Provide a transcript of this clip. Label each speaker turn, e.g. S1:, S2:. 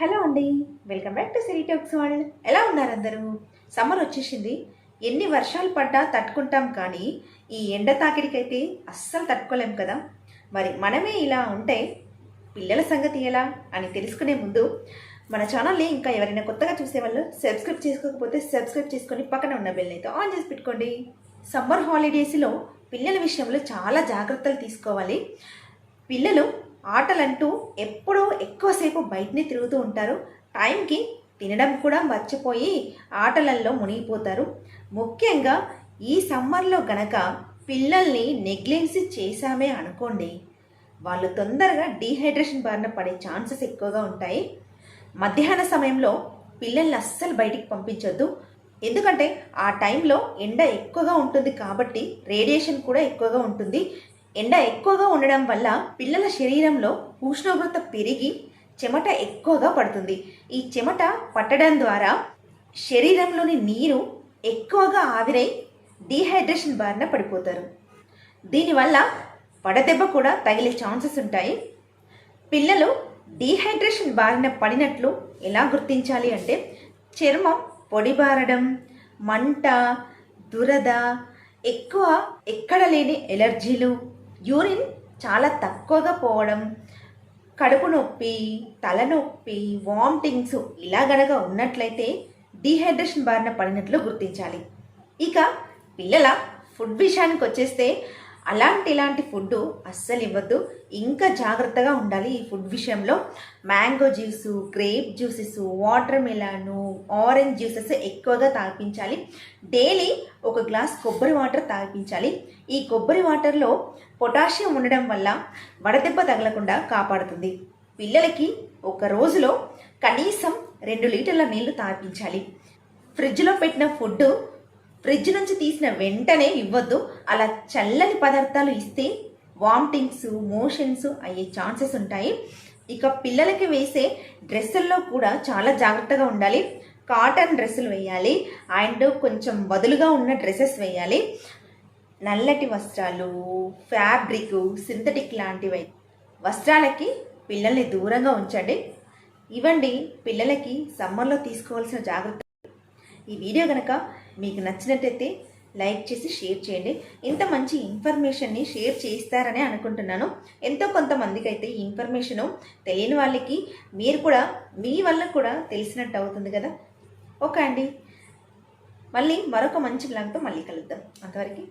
S1: Hello అండి welcome back to Siri talks world. ఎలా ఉన్నారు అందరూ? సమ్మర్ వచ్చేసింది. ఎన్ని వర్షాలు పడ్డా తట్టుకుంటాం కానీ ఈ ఎండ తాకిడికైతే అస్సలు తట్టుకోలేం కదా. మరి మనమే ఇలా ఉంటే పిల్లల సంగతి ఎలా అని తెలుసుకునే ముందు మన ఛానల్ని ఇంకా ఎవరైనా కొత్తగా చూసేవాళ్ళు సబ్స్క్రైబ్ చేసుకోకపోతే సబ్స్క్రైబ్ చేసుకొని పక్కన ఉన్న బెల్ని అయితే ఆన్ చేసి పెట్టుకోండి. సమ్మర్ హాలిడేస్లో పిల్లల విషయంలో చాలా జాగ్రత్తలు తీసుకోవాలి. పిల్లలు ఆటలంటూ ఎప్పుడూ ఎక్కువసేపు బయటనే తిరుగుతూ ఉంటారు. టైంకి తినడం కూడా మర్చిపోయి ఆటలల్లో మునిగిపోతారు. ముఖ్యంగా ఈ సమ్మర్లో గనక పిల్లల్ని నెగ్లెన్సీ చేశామే అనుకోండి వాళ్ళు తొందరగా డీహైడ్రేషన్ బారిన పడే ఛాన్సెస్ ఎక్కువగా ఉంటాయి. మధ్యాహ్న సమయంలో పిల్లల్ని అస్సలు బయటికి పంపించొద్దు. ఎందుకంటే ఆ టైంలో ఎండ ఎక్కువగా ఉంటుంది కాబట్టి రేడియేషన్ కూడా ఎక్కువగా ఉంటుంది. ఎండ ఎక్కువగా ఉండడం వల్ల పిల్లల శరీరంలో ఉష్ణోగ్రత పెరిగి చెమట ఎక్కువగా పడుతుంది. ఈ చెమట పట్టడం ద్వారా శరీరంలోని నీరు ఎక్కువగా ఆవిరై డీహైడ్రేషన్ బారిన పడిపోతారు. దీనివల్ల వడదెబ్బ కూడా తగిలే ఛాన్సెస్ ఉంటాయి. పిల్లలు డీహైడ్రేషన్ బారిన పడినట్లు ఎలా గుర్తించాలి అంటే చర్మం పొడిబారడం మంట దురద ఎక్కువ ఎక్కడ లేని ఎలర్జీలు యూరిన్ చాలా తక్కువగా పోవడం కడుపు నొప్పి తలనొప్పి వామిటింగ్స్ ఇలా గనక ఉన్నట్లయితే డీహైడ్రేషన్ బారిన పడినట్లు గుర్తించాలి. ఇక పిల్లల ఫుడ్ విషయానికి వచ్చేస్తే అలాంటి ఇలాంటి ఫుడ్ అస్సలు ఇవ్వద్దు. ఇంకా జాగ్రత్తగా ఉండాలి ఈ ఫుడ్ విషయంలో. Mango juice grape juices watermelon orange juices ఎక్కువగా తాగిపించాలి డైలీ ఒక గ్లాస్ కొబ్బరి వాటర్ తాగిపించాలి ఈ కొబ్బరి వాటర్లో పొటాషియం ఉండడం వల్ల వడదెబ్బ తగలకుండా కాపాడుతుంది. పిల్లలకి ఒక రోజులో కనీసం రెండు లీటర్ల నీళ్ళు తాగిపించాలి ఫ్రిడ్జ్లో పెట్టిన ఫుడ్ ఫ్రిడ్జ్ నుంచి తీసిన వెంటనే ఇవ్వద్దు. అలా చల్లని పదార్థాలు ఇస్తే వామిటింగ్స్ మోషన్స్ అయ్యే ఛాన్సెస్ ఉంటాయి. ఇక పిల్లలకి వేసే డ్రెస్సుల్లో కూడా చాలా జాగ్రత్తగా ఉండాలి. కాటన్ డ్రెస్సులు వేయాలి. అండ్ కొంచెం వదులుగా ఉన్న డ్రెస్సెస్ వేయాలి. నల్లటి వస్త్రాలు ఫ్యాబ్రిక్ సింథటిక్ లాంటివి వస్త్రాలకి పిల్లల్ని దూరంగా ఉంచండి. ఇవ్వండి పిల్లలకి సమ్మర్లో తీసుకోవాల్సిన జాగ్రత్త ఈ వీడియో కనుక మీకు నచ్చినట్టయితే లైక్ చేసి షేర్ చేయండి. ఇంత మంచి ఇన్ఫర్మేషన్ని షేర్ చేస్తారని అనుకుంటున్నాను. ఎంతో కొంతమందికి అయితే ఈ ఇన్ఫర్మేషను తెలియని వాళ్ళకి మీరు కూడా మీ వల్ల కూడా తెలిసినట్టు అవుతుంది కదా? ఓకే అండి. మళ్ళీ మరొక మంచి బ్లాగ్తో మళ్ళీ కలుద్దాం. అంతవరకు